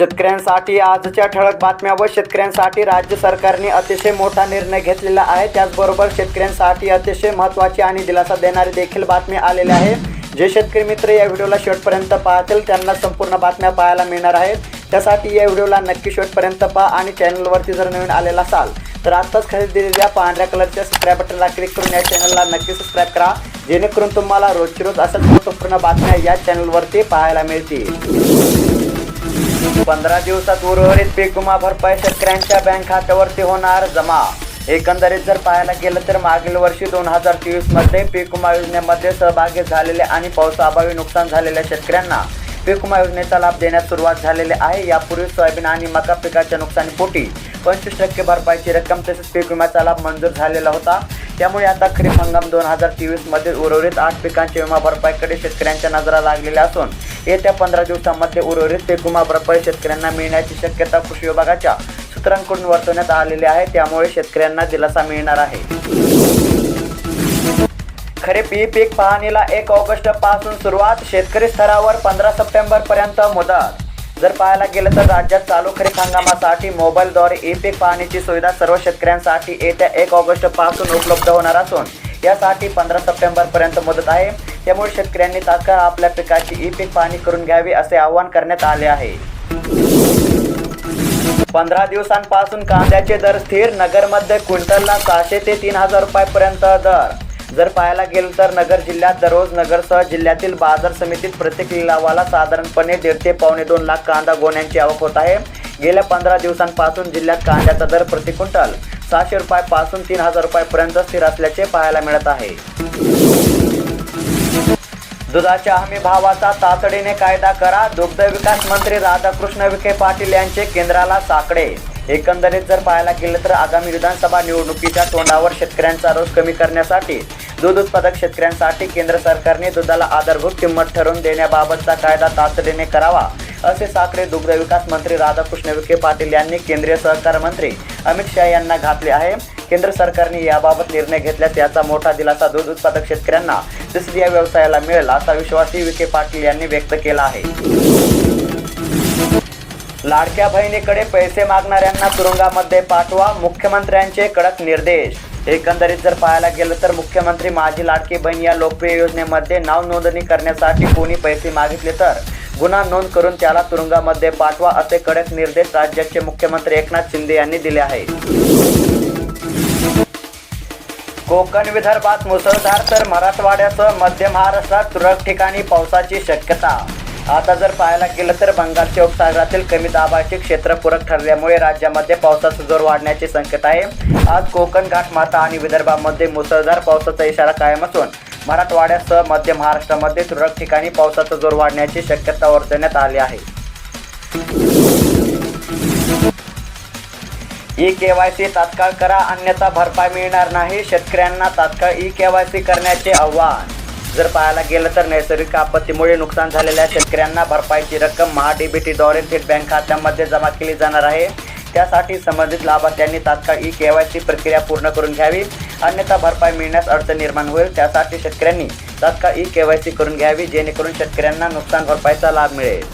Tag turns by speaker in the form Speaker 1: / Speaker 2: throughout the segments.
Speaker 1: शेतकऱ्यांसाठी आजच्या ठळक बातम्या व शेतकऱ्यांसाठी राज्य सरकारने अतिशय मोठा निर्णय घेतलेला आहे. त्याचबरोबर शेतकऱ्यांसाठी अतिशय महत्त्वाची आणि दिलासा देणारी देखील बातमी आलेली आहे. जे शेतकरी मित्र या व्हिडिओला शेवटपर्यंत पाहतील त्यांना संपूर्ण बातम्या पाहायला मिळणार आहेत. त्यासाठी या व्हिडिओला नक्की शेवटपर्यंत पहा आणि चॅनलवरती जर नवीन आलेला असाल तर आत्ताच खरेदीलेल्या पांढऱ्या कलरच्या सबस्क्राईब बटनला क्लिक करून या चॅनलला नक्की सबस्क्राईब करा. जेणेकरून तुम्हाला रोजची रोज अशाच महत्त्वपूर्ण बातम्या या चॅनलवरती पाहायला मिळतील. पंधरा दिवसात उर्वरित पीक विमा भरपाई शेतकऱ्यांच्या बँक खात्यावरती होणार जमा. एकंदरीत जर पाहायला गेलं तर मागील वर्षी दोन हजार तेवीसमध्ये पीक विमा योजनेमध्ये सहभागी झालेले आणि पावसाअभावी नुकसान झालेल्या शेतकऱ्यांना पीक विमा योजनेचा लाभ देण्यास सुरुवात झालेली आहे. यापूर्वी सोयाबीन आणि मका पिकाच्या नुकसानीपोटी पंचवीस टक्के भरपाईची रक्कम तसेच पीक विम्याचा लाभ मंजूर झालेला होता. त्यामुळे आता खरीप हंगाम दोन हजार तेवीसमध्ये उर्वरित आठ पिकांच्या विमा भरपाईकडे शेतकऱ्यांच्या नजरा लागलेल्या असून येत्या पंधरा दिवसांमध्ये उर्वरित पीक विमा भरपाई शेतकऱ्यांना मिळण्याची शक्यता कृषी विभागाच्या सूत्रांकडून वर्तवण्यात आलेली आहे. त्यामुळे शेतकऱ्यांना दिलासा मिळणार आहे. खरीप ई पीक पाहणीला एक ऑगस्टपासून सुरुवात. शेतकरी स्तरावर पंधरा सप्टेंबर पर्यंत मुदत. जर पाहायला गेलं तर राज्यात चालू खरीप हंगामासाठी मोबाईलद्वारे ई पीक पाहणीची सुविधा सर्व शेतकऱ्यांसाठी येत्या एक ऑगस्टपासून उपलब्ध होणार असून यासाठी पंधरा सप्टेंबर पर्यंत मुदत आहे. त्यामुळे शेतकऱ्यांनी तात्काळ आपल्या पिकाची ई पीक पाहणी करून घ्यावी असे आवाहन करण्यात आले आहे. पंधरा दिवसांपासून कांद्याचे दर स्थिर नगरमध्ये क्विंटलला सहाशे ते तीन हजार रुपयापर्यंत दर. जर पाहायला गेलं तर नगर जिल्ह्यात दररोज नगरसह जिल्ह्यातील बाजार समितीत प्रत्येक लिलावाला साधारणपणे दीड ते पावणे दोन लाख कांदा गोण्यांची आवक होत आहे. गेल्या पंधरा दिवसांपासून जिल्ह्यात कांद्याचा दर प्रति क्विंटल सहाशे रुपयापासून तीन हजार रुपयापर्यंत स्थिर असल्याचे पाहायला मिळत आहे. दुधाच्या हमी भावाचा तातडीने कायदा करा. दुग्ध विकास मंत्री राधाकृष्ण विखे पाटील यांचे केंद्राला साकडे. एकंदरीत जर पाहायला गेलं तर आगामी विधानसभा निवडणुकीच्या तोंडावर शेतकऱ्यांचा रोष कमी करण्यासाठी दूध उत्पादक शेतकऱ्यांसाठी केंद्र सरकारने दुधाला आधारभूत किंमत ठरवून देण्याबाबतचा कायदा तातडीने करावा असे साखरे दुग्ध विकास मंत्री राधाकृष्ण विखे पाटील यांनी केंद्रीय सहकार मंत्री अमित शहा यांना घातले आहे. केंद्र सरकारने याबाबत निर्णय घेतल्यास याचा मोठा दिलासा दूध उत्पादक शेतकऱ्यांना तसेच या व्यवसायाला मिळेल असा विश्वासही विखे पाटील यांनी व्यक्त केला आहे. लाडक्या बहिणीकडे पैसे मागणाऱ्यांना तुरुंगामध्ये पाठवा मुख्यमंत्र्यांचे कडक निर्देश एकंदरीत जर पाहायला गेलं तर मुख्यमंत्री माझी लाडकी बहीण या लोकप्रिय योजनेमध्ये नाव नोंदणी करण्यासाठी कोणी पैसे मागितले तर? गुन्हा नोंद करून त्याला तुरुंगामध्ये पाठवा असे कडक निर्देश राज्याचे मुख्यमंत्री एकनाथ शिंदे यांनी दिले आहेत. कोकण विदर्भात मुसळधार तर मराठवाड्यासह मध्य महाराष्ट्रात तुरळक ठिकाणी पावसाची शक्यता आता जर पाहायला गेलं तर बंगालच्या उपसागरातील कमी दाबाचे क्षेत्र पूरक ठरल्यामुळे राज्यामध्ये पावसाचा जोर वाढण्याची संकेत आहे. आज कोकण घाटमाता आणि विदर्भामध्ये मुसळधार पावसाचा इशारा कायम असून मराठवाड्यासह मध्य महाराष्ट्रामध्ये तुरळक ठिकाणी पावसाचा जोर वाढण्याची शक्यता वर्तवण्यात आली आहे. ई के वाय सी तात्काळ करा अन्यथा भरपाई मिळणार नाही. शेतकऱ्यांना तात्काळ ई के वाय सी करण्याचे आव्हान. जर पाहायला गेलं तर नैसर्गिक आपत्तीमुळे नुकसान झालेल्या शेतकऱ्यांना भरपाईची रक्कम महाडीबीटीद्वारे थेट बँक खात्यामध्ये जमा केली जाणार आहे. त्यासाठी संबंधित लाभार्थ्यांनी तात्काळ ई के वाय सी प्रक्रिया पूर्ण करून घ्यावी. अन्यथा भरपाई मिळण्यास अडचण निर्माण होईल. त्यासाठी शेतकऱ्यांनी तात्काळ ई के वाय सी करून घ्यावी जेणेकरून शेतकऱ्यांना नुकसान भरपाईचा लाभ मिळेल.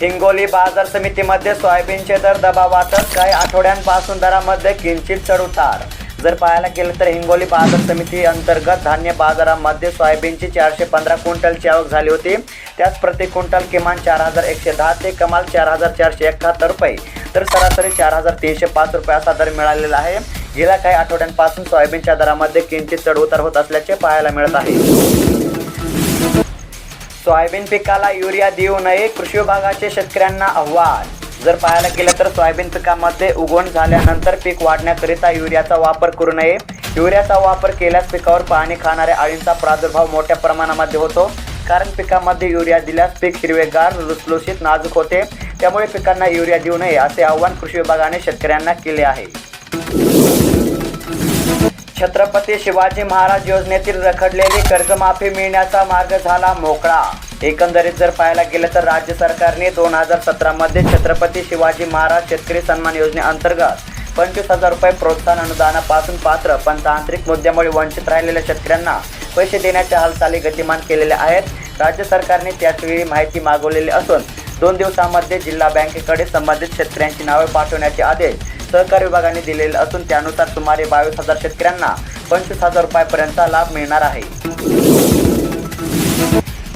Speaker 1: हिंगोली बाजार समितीमध्ये सोयाबीनचे दर दबावातच काही आठवड्यांपासून दरामध्ये किंचित चढउतार जर पाहायला गेलं तर हिंगोली बाजार समिती अंतर्गत धान्य बाजारामध्ये सोयाबीनची चारशे पंधरा क्विंटलची आवक झाली होती. त्यास प्रति क्विंटल किमान चार हजार एकशे दहा ते कमाल चार हजार चारशे एकाहत्तर रुपये. तर सरासरी चार हजार तीनशे पाच रुपये असा दर मिळालेला आहे. गेल्या काही आठवड्यांपासून सोयाबीनच्या दरामध्ये किंचित चढउतार होत असल्याचे पाहायला मिळत आहे. सोयाबीन पिकाला युरिया देऊ नये कृषी विभागाचे शेतकऱ्यांना आव्हान. जर पाहायला गेलं तर सोयाबीन पिकामध्ये उगवण झाल्यानंतर पीक वाढण्याकरिता युरियाचा वापर करू नये. युरियाचा वापर केल्यास पिकावर पाणी खाणाऱ्या अळींचा प्रादुर्भाव मोठ्या प्रमाणामध्ये होतो. कारण पिकामध्ये युरिया दिल्यास पीक हिरवेगार लुसलुशीत नाजूक होते. त्यामुळे पिकांना युरिया देऊ नये असे आवाहन कृषी विभागाने शेतकऱ्यांना केले आहे. छत्रपती शिवाजी महाराज योजनेतील रखडलेली कर्जमाफी मिळण्याचा मार्ग झाला मोकळा. एकंदरीत जर पाहायला गेलं तर राज्य सरकारने दोन हजार सतरामध्ये छत्रपती शिवाजी महाराज शेतकरी सन्मान योजनेअंतर्गत पंचवीस हजार रुपये प्रोत्साहन अनुदानापासून पात्र पण तांत्रिक मुद्द्यामुळे वंचित राहिलेल्या शेतकऱ्यांना पैसे देण्याच्या हालचाली गतिमान केलेल्या आहेत. राज्य सरकारने त्याचवेळी माहिती मागवलेली असून दोन दिवसांमध्ये जिल्हा बँकेकडे संबंधित शेतकऱ्यांची नावे पाठवण्याचे आदेश सहकार विभागाने दिलेले असून त्यानुसार सुमारे बावीस हजार शेतकऱ्यांना पंचवीस हजार रुपयापर्यंतचा लाभ मिळणार आहे.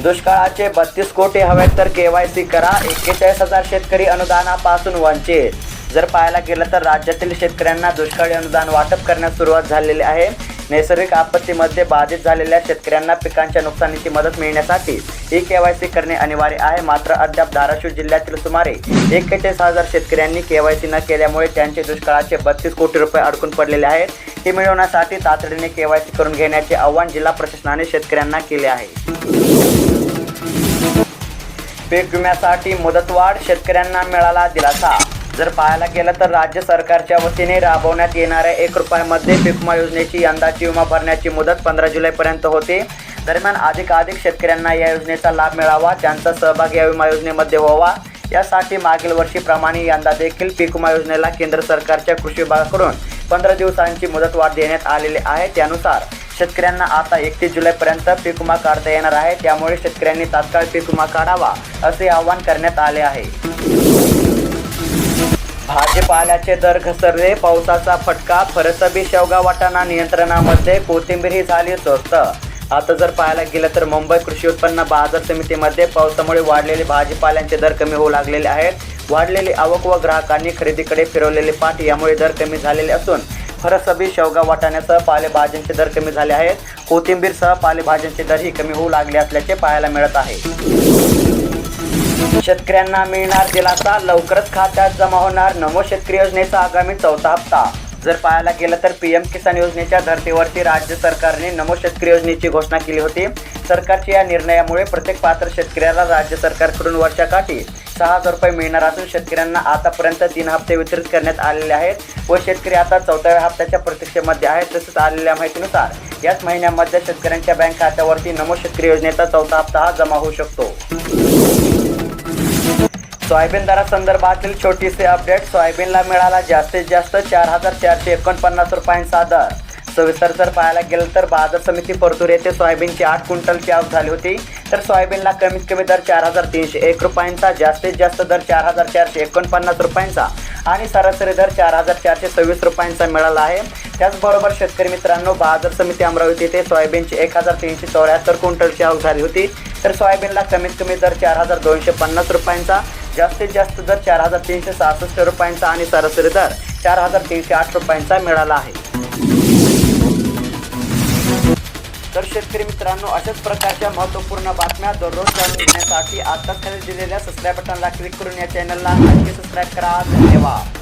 Speaker 1: दुष्काळाचे बत्तीस कोटी हवेत तर केवायसी करा एक्केचाळीस हजार शेतकरी अनुदानापासून वंचित. जर पाहायला गेलं तर राज्यातील शेतकऱ्यांना दुष्काळी अनुदान वाटप करण्यास सुरुवात झालेली आहे. नैसर्गिक आपत्तीमध्ये बाधित झालेल्या शेतकऱ्यांना पिकांच्या नुकसानीची मदत मिळण्यासाठी ई के वाय सी करणे अनिवार्य आहे. मात्र अद्याप धाराशिव जिल्ह्यातील सुमारे एक्केचाळीस हजार शेतकऱ्यांनी के वाय सी न केल्यामुळे त्यांचे दुष्काळाचे बत्तीस कोटी रुपये अडकून पडलेले आहेत. ते मिळवण्यासाठी तातडीने केवायसी करून घेण्याचे आवाहन जिल्हा प्रशासनाने शेतकऱ्यांना केले आहे. पीक विम्यासाठी मुदतवाढ शेतकऱ्यांना मिळाला दिलासा. जर पाहायला गेलं तर राज्य सरकारच्या वतीने राबवण्यात येणाऱ्या एक रुपयामध्ये पीक विमा योजनेची यंदाची विमा भरण्याची मुदत पंधरा जुलैपर्यंत होते. दरम्यान अधिकाधिक शेतकऱ्यांना या योजनेचा लाभ मिळावा त्यांचा सहभाग या विमा योजनेमध्ये व्हावा. यासाठी मागील वर्षीप्रमाणे यंदा देखील पीक विमा योजनेला केंद्र सरकारच्या कृषी विभागाकडून पंधरा दिवसांची मुदतवाढ देण्यात आलेली आहे. त्यानुसार शेतकऱ्यांना आता एकतीस जुलैपर्यंत पीक विमा काढता येणार आहे. त्यामुळे शेतकऱ्यांनी तात्काळ पीक विमा काढावा असे आवाहन करण्यात आले आहे. भाजीपाल्याचे दर घसरले. पावसाचा फटका फरसबी शेवगा वाटाणा नियंत्रणामध्ये कोथिंबीर ही झाली स्वस्त. आता जर पाहायला गेलं तर मुंबई कृषी उत्पन्न बाजार समितीमध्ये पावसामुळे वाढलेले भाजीपाल्यांचे दर कमी होऊ लागलेले आहेत. वाढलेली आवक व ग्राहकांनी खरेदीकडे फिरवलेले पाठ यामुळे दर कमी झालेले असून फरसबी शेवगा वाटाण्यासह पालेभाज्यांचे दर कमी झाले आहेत. कोथिंबीरसह पालेभाज्यांचे दरही कमी होऊ लागले असल्याचे पाहायला मिळत आहे. शेतकऱ्यांना मिळणार दिलासा लवकरच खात्यात जमा होणार. नमो शेतकरी योजनेचा आगामी चौथा हप्ता. जर पाहायला गेलं तर पी एम किसान योजनेच्या धर्तीवरती राज्य सरकारने नमो शेतकरी योजनेची घोषणा केली होती. सरकारच्या या निर्णयामुळे प्रत्येक पात्र शेतकऱ्याला राज्य सरकारकडून वर्षाकाठी सहा हजार रुपये मिळणार असून शेतकऱ्यांना आतापर्यंत तीन हप्ते वितरित करण्यात आलेले आहेत व शेतकरी आता चौथ्या हप्त्याच्या प्रतीक्षेमध्ये आहेत तसेच आलेल्या माहितीनुसार याच महिन्यामध्ये शेतकऱ्यांच्या बँक खात्यावरती नमो शेतकरी योजनेचा चौथा हप्ता हा जमा होऊ शकतो. सोयाबीन दरासंदर्भातील छोटीसे अपडेट सोयाबीनला मिळाला जास्तीत जास्त चार हजार चारशे एकोणपन्नास रुपयांचा दर. सविस्तर जर पाहायला गेलं तर बाजार समिती परतूर येथे सोयाबीनची आठ क्विंटलची आवक झाली होती. तर सोयाबीनला कमीत कमी दर चार हजार तीनशे एक रुपयांचा जास्तीत जास्त दर चार हजार चारशे एकोणपन्नास रुपयांचा आणि सरासरी दर चार हजार चारशे सव्वीस रुपयांचा मिळाला आहे. त्याचबरोबर शेतकरी मित्रांनो बाजार समिती अमरावती येथे सोयाबीनची एक हजार तीनशे चौऱ्याहत्तर क्विंटलची आवक झाली होती. तर सोयाबीनला कमीत कमी दर चार हजार दोनशे पन्नास रुपयांचा जास्तीत जास्त दर चार हजार तीनशे सहासष्ट रुपयांचा आणि सरासरी दर चार हजार तीनशे आठ रुपयांचा मिळाला आहे. तर शेतकरी मित्रांनो अशाच प्रकारच्या महत्त्वपूर्ण बातम्या दररोज जाणून घेण्यासाठी आताच खाली दिलेल्या सबस्क्राईब बटनला क्लिक करून या चॅनलला नक्की सबस्क्राईब करा. धन्यवाद.